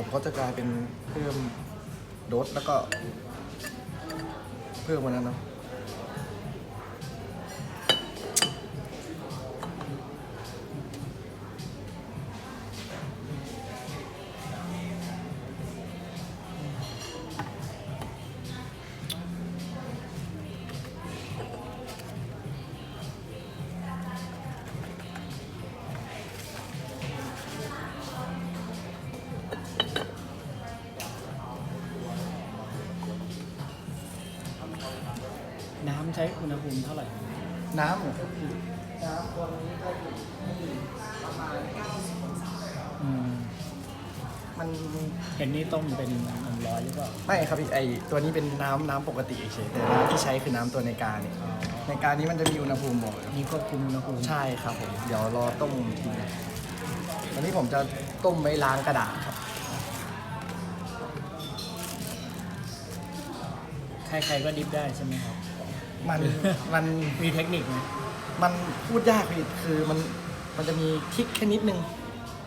ผมก็จะกลายเป็นเพิ่มโดสแล้วก็เพิ่มวันนั้นเนาะ ภูมิเท่าไหร่น้ำเหรอครับพี่น้ำตัวนี้ก็อยู่ที่ประมาณอืมมันเห็นนี่ต้มเป็นน้ำร้อยหรือเปล่าไม่ครับพี่ไอตัวนี้เป็นน้ำน้ำปกติเฉยๆแต่น้ำที่ใช้คือน้ำตัวในกาเนี่ยอ๋อในการนี้มันจะมีอุณหภูมิบอกครับมีควบคุมอุณหภูมิใช่ครับผมเดี๋ยวรอต้มทีวันนี้ผมจะต้มไว้ล้างกระดาษครับใครๆก็ดิฟได้ใช่ไหมครับ มันมันมีเทคนิคไหมมันพูดยากพี่คือมันมันจะมีทริกแค่นิดนึง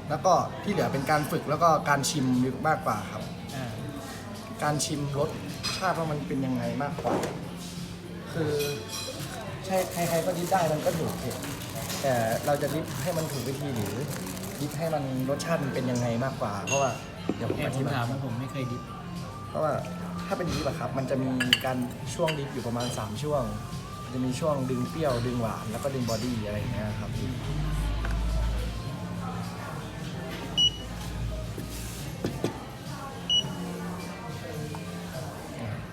แล้วก็ที่เหลือเป็นการฝึกแล้วก็การชิมมากกว่าครับ อ่าการชิมรสชาติว่ามันเป็นยังไงมากกว่า คือใช่ใครๆก็ดิฟได้มันก็ถูกพี่แต่เราจะดิฟให้มันถูกวิธีหรือดิฟให้มันรสชาติมันเป็นยังไงมากกว่า เพราะว่าเดี๋ยวผมแค่อผธิมบายถามว่าผมไม่เคยดิฟเพราะว่า ถ้าเป็นดิฟอะครับ มันจะมีการช่วงดิฟอยู่ประมาณ 3 ช่วง จะมีช่วงดึงเปรี้ยว ดึงหวาน แล้วก็ดึงบอดี้อะไรอย่างเงี้ยครับพี่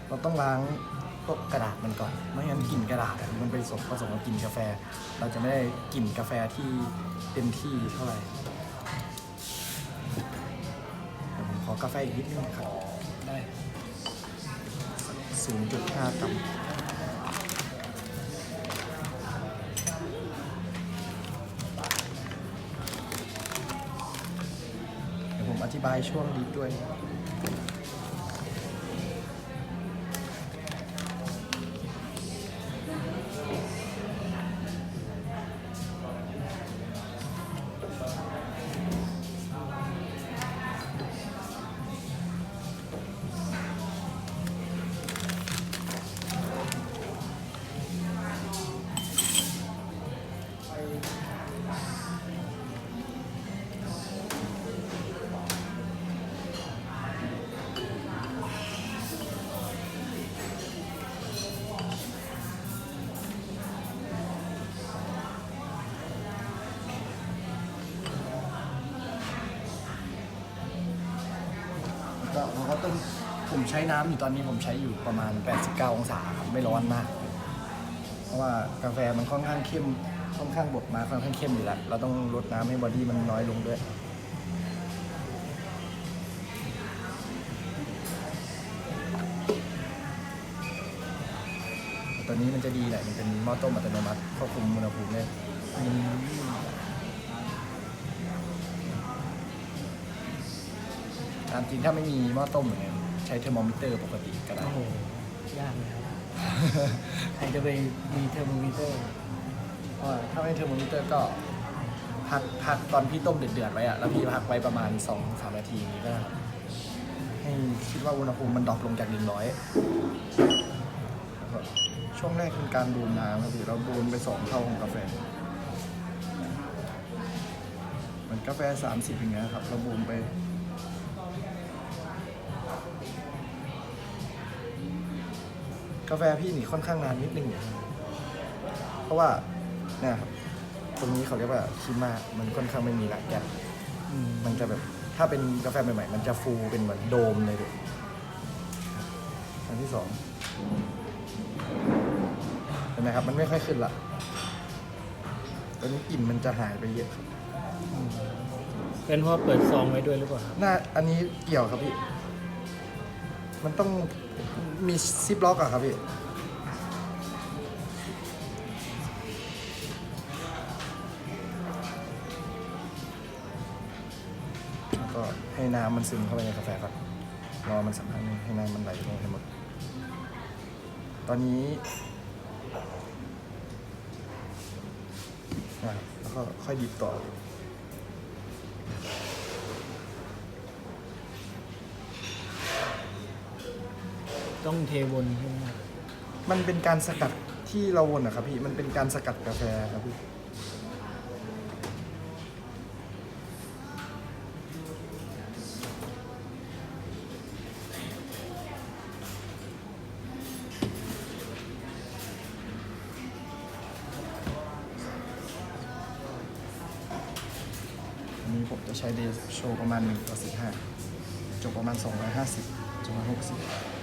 เราต้องล้างพวกกระดาษมันก่อน ไม่งั้นกลิ่นกระดาษอะมันไปผสมผสมกับกลิ่นกาแฟ เราจะไม่ได้กลิ่นกาแฟที่เต็มที่เท่าไหร่ผมขอกาแฟอีกนิดนึงครับได้ 0.5 กรัมเดี๋ยวผมอธิบายช่วงดิฟด้วย ใช้น้ำอยู่ตอนนี้ผมใช้อยู่ประมาณ 89 องศาครับไม่ร้อนมาก เพราะว่ากาแฟมันค่อนข้างเข้มค่อนข้างบดมาค่อนข้างเข้มอยู่แล้ว เราต้องลดน้ำให้บอดี้มันน้อยลงด้วยตัวนี้มันจะดีแหละมันเป็นหม้อต้มอัตโนมัติควบคุมอุณหภูมิได้ตามจริงถ้าไม่มีหม้อต้มอย่างเงี้ย ใช้เทอร์โมมิเตอร์ปกติก็ได้ โอ้โห ยากเลยครับ ใครจะไปมีเทอร์โมมิเตอร์ เพราะว่าถ้าไม่เทอร์โมมิเตอร์ก็พักพักตอนพี่ต้มเดือดๆไว้อะแล้วพี่พักไว้ประมาณ2อสามนาทีอย่างนี้ก็ได้ให้คิดว่าอุณหภูมิมันดรอปลงจากหนึ่งร้อยช่วงแรกเป็นการดูมน้ำครับพี่เราดูมไปสองเท่าของกาแฟเหมือนกาแฟสามสิบอย่างเงี้ยครับเราบูมไป กาแฟพี่นี่ค่อนข้างนานนิดนึง เพราะว่าเนี่ยครับตรงนี้เขาเรียกว่าคิมามันค่อนข้างไม่มีหลักแกนอืมมันจะแบบถ้าเป็นกาแฟใหม่ๆ มันจะฟูเป็นเหมือนโดมเลยเลยอันที่สองเห็นไหมครับ มันไม่ค่อยขึ้นละตอนนี้กลิ่นมันจะหายไปเยอะครับเป็นเพราะเปิดซองไว้ด้วยหรือเปล่าครับหน้าอันนี้เกี่ยวครับพี่ มันต้องมีซิปล็อกอะครับพี่แล้วก็ให้น้ำมันซึมเข้าไปในกาแฟก่อนรอมันสักพักนึงให้น้ำมันไหลลงให้หมด ตอนนี้นะแล้วก็ค่อยดิบต่อ ต้องเทวนใช่ไหมมันเป็นการสกัดที่เราวนอะครับพี่ มันเป็นการสกัดกาแฟครับพี่ อันนี้ผมจะใช้เดโชประมาณ1ต่อ15จบประมาณ 250จนมาณ60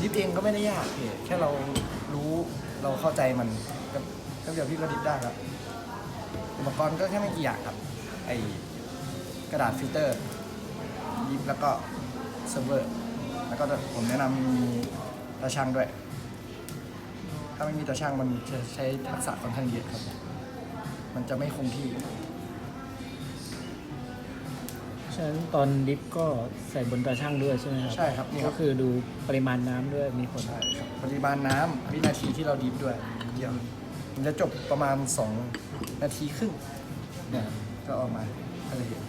ดิฟเองก็ไม่ได้ยากพี่แค่เรารู้เราเข้าใจมันก็ก็เดี๋ยวพี่ก็ดิฟได้ครับ อุปกรณ์ก็แค่ไม่กี่อย่างครับ ไอกระดาษฟิลเตอร์ดิฟแล้วก็เซิร์ฟเวอร์ แล้วก็ผมแนะนำมีตาช่างด้วย ถ้าไม่มีตาช่างมันจะใช้ทักษะค่อนข้างเยอะครับ มันจะไม่คงที่ ฉะนั้นตอนดิฟก็ใส่บนตาช่างด้วยใช่ไหมครับใช่ครับนี่คก็รับคือดูปริมาณน้ำด้วยมีผลใช่ครับปริมาณน้ำวินาทีที่เราดิฟด้วยเดี๋ยวมันจะจบประมาณ 2 นาทีครึ่งเนี่ยก็ออกมาก็จะเห็น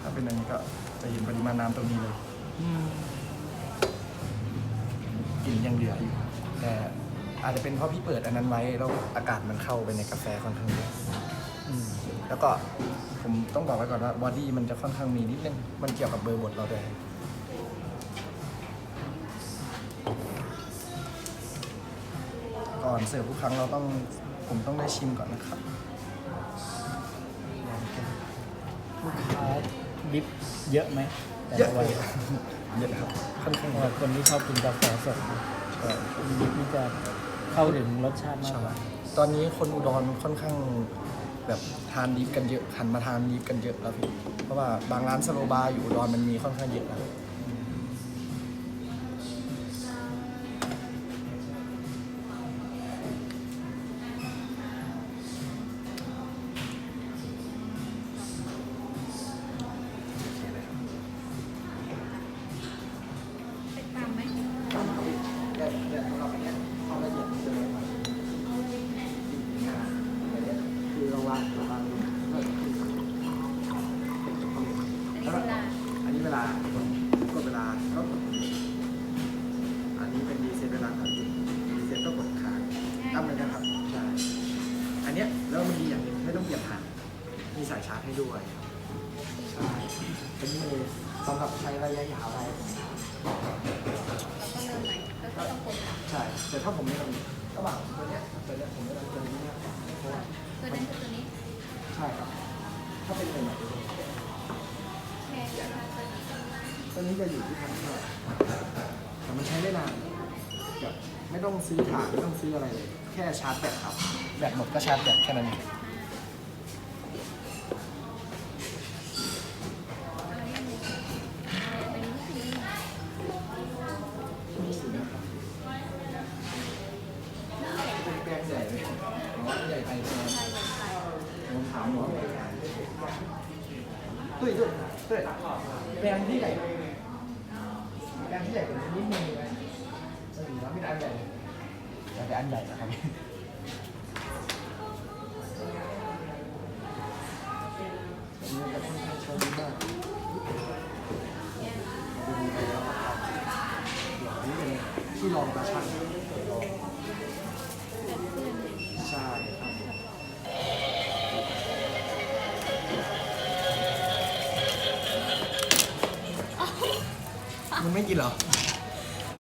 ถ้าเป็นอันนี้ก็จะเห็นปริมาณน้ำตรงนี้เลยอืมกลิ่นยังเหลืออยู่แต่อาจจะเป็นเพราะพี่เปิดอันนั้นไว้แล้วอากาศมันเข้าไปในกาแฟค่อนข้างเยอะ อืมแล้วก็ผมต้องบอกไว้ก่อนว่าบอดี้มันจะค่อนข้างมีนิดนึง มันเกี่ยวกับเบอร์บทเราด้วยก่อนเสิร์ฟทุกครั้งเราต้องผมต้องได้ชิมก่อนนะครับลูกค้าดิฟเยอะไหมแต่เยอะละวันเลยเยอะครับค่อนข้างเพเยราะว่าอะคนที่ชอบกินกาแฟสดใช่ดิฟนี่จะเข้าถึงรสชาติมากใช่กว่าตอนนี้คนอุดรค่อนข้าง แบบทานดิฟกันเยอะหันมาทานดิฟกันเยอะแล้วพี่เพราะว่าบางร้านสโลบาร์อยู่อุดรมันมีค่อนข้างเยอะแล้วติดตามไหมเราวางเราวาง อันนี้เวลา อันนี้เวลากดเวลาก็กดอันนี้เป็นรีเซ็ตเวลาครับรีเซ็ตก็กดค้างตั้งเลยนะครับใช่อันเนี้ยแล้วมัน ดีอย่างหนึงไม่ต้องเปลี่ยนผ่านมีสายชาร์จให้ด้วยใช่เป็นมือสำหรับใช้ระยะยาวได้เราก็เริ่มใหม่แล้วก็ต้องกดใช่แต่ถ้าผมไม่ทำระหว่างตัวเนี้ยกับตัวเนี้ยผมไม่ทำตัวนี้เนี่ยเพราะว่าตัวนั้นคือตัวนี้ใช่ครับ ถ้าเป็นตัวไหนแค่เวลาตัวนี้ตัวนี้จะอยู่ที่พันห้าแต่มันใช้ได้นานแบบไม่ต้องซื้อถ่านไม่ต้องซื้ออะไรเลย แค่ชาร์จแบตครับ แบตหมดก็ชาร์จแบตแค่นั้นเองแปลงใหญ่เลยผมว่าใหญ่ไปใช่ไหมผมถามหมอตุ้ยตุ้ยตุ้ยแปลงที่ใหญ่แปลงที่ใหญ่กว่านี้นิดนึงไหมสี่รับพี่อันใหญ่ อยากได้อันใหญ่นะครับอันนี้จะค่อนข้างใช้ดีมากเราไปดูไปแล้วครับอันนี้เป็นที่รองตาช่างใช่ครับมึงไม่กินเหรอ